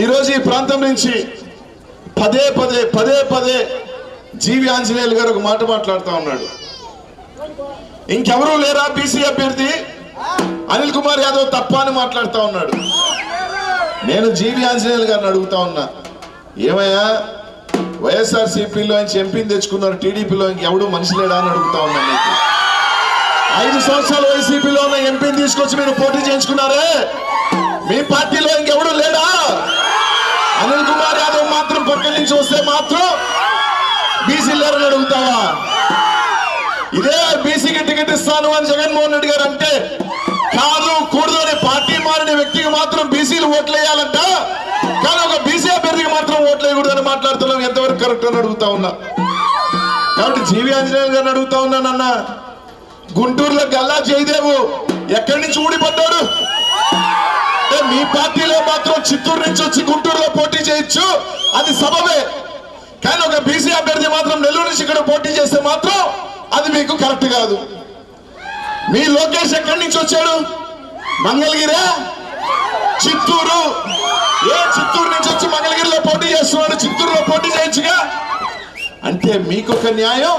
ఈరోజు ఈ ప్రాంతం నుంచి పదే పదే పదే పదే జీవి ఆంజనేయులు గారు ఒక మాట మాట్లాడుతూ ఉన్నాడు. ఇంకెవరూ లేరా బీసీ అభ్యర్థి? అనిల్ కుమార్ యాదవ్ తప్ప అని మాట్లాడుతూ ఉన్నాడు. నేను జీవి ఆంజనేయులు గారిని అడుగుతా ఉన్నా. ఏమయ్యా వైఎస్ఆర్ సిపిలో నుంచి ఎంపీని తెచ్చుకున్నారు టీడీపీలో ఇంకెవడు మనిషి లేడా అని అడుగుతా ఉన్నా మీకు. ఐదు సంవత్సరాలు వైసీపీలో ఉన్న ఎంపీని తీసుకొచ్చి మీరు పోటీ చేయించుకున్నారే? మీ పార్టీలో మాత్రం బీసీ అడుగుతావా? ఇదే బీసీకి టికెట్ ఇస్తాను అని జగన్మోహన్ రెడ్డి గారు అంటే కాదు కూడదు అనే పార్టీ మారిన వ్యక్తికి మాత్రం బీసీలు ఓట్లు వేయాలంట కానీ ఒక బీసీ అభ్యర్థికి మాత్రం ఓట్లు అని మాట్లాడుతున్నాం. ఎంతవరకు కరెక్ట్ అని అడుగుతా ఉన్నా. కాబట్టి జీవి ఆంజనేయులు గారిని అడుగుతా ఉన్నానన్న గుంటూరులో గల్లా జయదేవు ఎక్కడి నుంచి ఊడిపడ్డాడు? మీ పార్టీలో మాత్రం చిత్తూరు నుంచి వచ్చి గుంటూరులో పోటీ చేయొచ్చు. అది సబబే కానీ ఒక బీసీ అభ్యర్థి మాత్రం నెల్లూరు నుంచి ఇక్కడ పోటీ చేస్తే మాత్రం అది మీకు కరెక్ట్ కాదు. మీ లోకేష్ ఎక్కడి నుంచి వచ్చాడు? మంగళగిరా? చిత్తూరు. ఏ చిత్తూరు నుంచి వచ్చి మంగళగిరిలో పోటీ చేస్తున్నాడు? చిత్తూరులో పోటీ చేయొచ్చుగా అంటే మీకొక న్యాయం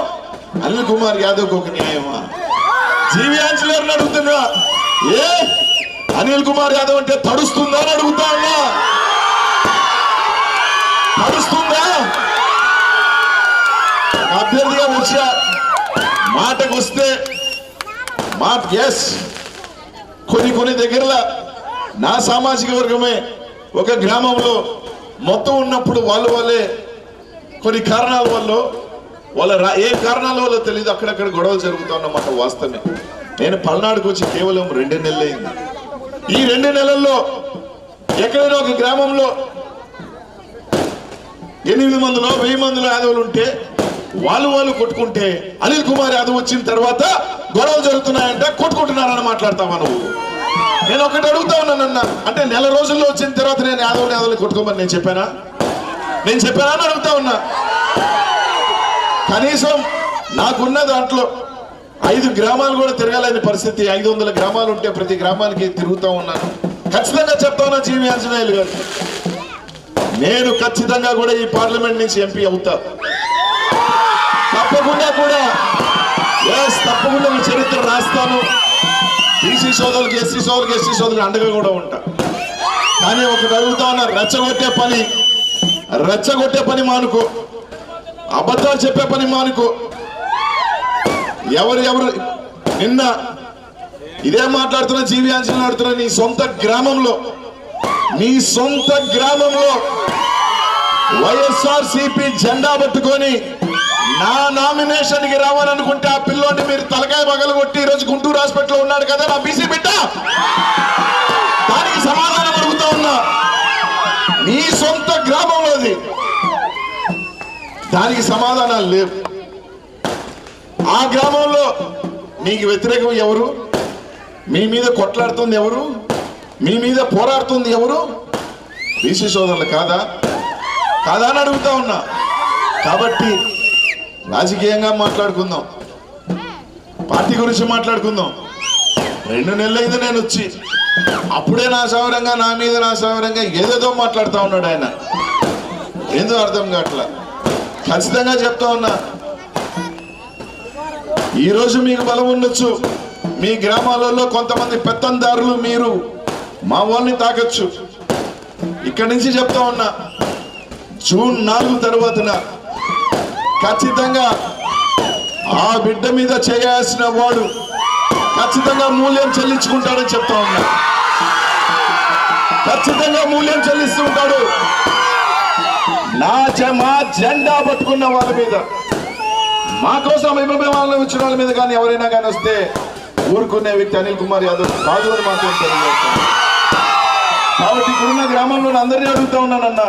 అనిల్ కుమార్ యాదవ్ ఒక న్యాయమా? జీవి ఆంజనేయులను అడుగుతున్నా. ఏ? అనిల్ కుమార్ యాదవ్ అంటే తడుస్తుందా అని అడుగుతా మాట వచ్చా మాటకు వస్తే మాట ఎస్ కొన్ని కొన్ని దగ్గరలో నా సామాజిక వర్గమే ఒక గ్రామంలో మొత్తం ఉన్నప్పుడు వాళ్ళు వాళ్ళే కొన్ని కారణాల వల్ల వాళ్ళ రా- ఏ కారణాల వల్ల తెలియదు అక్కడక్కడ గొడవలు జరుగుతున్నమాట వాస్తవమే. నేను పల్నాడుకు వచ్చి కేవలం రెండు నెలలు అయింది. ఈ రెండు నెలల్లో ఎక్కడైనా ఒక గ్రామంలో ఎనిమిది మందిలో వెయ్యి మందిలో యాదవులు ఉంటే వాళ్ళు వాళ్ళు కొట్టుకుంటే అనిల్ కుమార్ యాదవ్ వచ్చిన తర్వాత గొడవలు జరుగుతున్నాయంటే కొట్టుకుంటున్నారని మాట్లాడతావా నువ్వు? నేను ఒకటి అడుగుతా ఉన్నానన్న అంటే నెల రోజుల్లో వచ్చిన తర్వాత నేను యాదవ్ యాదవ్ని కొట్టుకోమని నేను చెప్పానా? నేను చెప్పానా అని అడుగుతా ఉన్నా. కనీసం నాకున్న దాంట్లో ఐదు గ్రామాలు కూడా తిరగాలని పరిస్థితి. ఐదు వందల గ్రామాలు ఉంటే ప్రతి గ్రామానికి తిరుగుతూ ఉన్నాను. ఖచ్చితంగా చెప్తా ఉన్నా జీవి ఆంజనేయులు గారు. నేను ఖచ్చితంగా కూడా ఈ పార్లమెంట్ నుంచి ఎంపీ అవుతా. తప్పకుండా కూడా. ఎస్ తప్పకుండా మీ చరిత్ర రాస్తాను. బీసీ సోదరులకు ఎస్సీ సోదరులకు ఎస్సీ సోదరులు అండగా కూడా ఉంటా. కానీ ఒకటి అడుగుతా ఉన్నా రెచ్చగొట్టే పని రెచ్చగొట్టే పని మానుకో. అబద్ధాలు చెప్పే పని మానుకో. ఎవరు ఎవరు నిన్న ఇదే మాట్లాడుతున్నా జీవి ఆంజనేయులు నీ సొంత గ్రామంలో నీ సొంత గ్రామంలో వైఎస్ఆర్ సిపి జెండా పట్టుకొని నా నామినేషన్కి రావాలనుకుంటే ఆ పిల్లోని మీరు తలకాయ పగలు కొట్టి ఈ రోజు గుంటూరు హాస్పిటల్లో ఉన్నాడు కదా నా బీసీ బిడ్డ? దానికి సమాధానం అడుగుతా ఉన్నా. నీ సొంత గ్రామంలోది దానికి సమాధానాలు లేవు. ఆ గ్రామంలో నీకు వ్యతిరేకం ఎవరు? మీ మీద కొట్లాడుతుంది ఎవరు? మీ మీద పోరాడుతుంది ఎవరు? బీసీ సోదరులు కాదా? కాదా అని అడుగుతా ఉన్నా. కాబట్టి రాజకీయంగా మాట్లాడుకుందాం. పార్టీ గురించి మాట్లాడుకుందాం. రెండు నెలలైంది నేను వచ్చి. అప్పుడే నా సవరంగా నా మీద నా సవరంగా ఏదేదో మాట్లాడుతూ ఉన్నాడు ఆయన. ఏందో అర్థం కావట్లా? ఖచ్చితంగా చెప్తా ఉన్నా. ఈరోజు మీకు బలం ఉండొచ్చు. మీ గ్రామాలలో కొంతమంది పెత్తందారులు మీరు. మా వాళ్ళని తాకచ్చు. ఇక్కడి నుంచి చెప్తా ఉన్నా. జూన్ నాలుగు తర్వాతన ఖచ్చితంగా ఆ బిడ్డ మీద చేయాల్సిన వాడు ఖచ్చితంగా మూల్యం చెల్లించుకుంటాడని చెప్తా ఉన్నా. ఖచ్చితంగా మూల్యం చెల్లిస్తూ ఉంటాడు. నా జ- మా జెండా పట్టుకున్న వాళ్ళ మీద. మా కోసం వాళ్ళని వచ్చిన వాళ్ళ మీద కానీ ఎవరైనా కానీ వస్తే ఊరుకునే వ్యక్తి అనిల్ కుమార్ యాదవ్ కాదు అని మాత్రం తెలియజేస్తాను. కాబట్టి ఇక్కడున్న గ్రామంలో అందరినీ అడుగుతా ఉన్నానన్నా.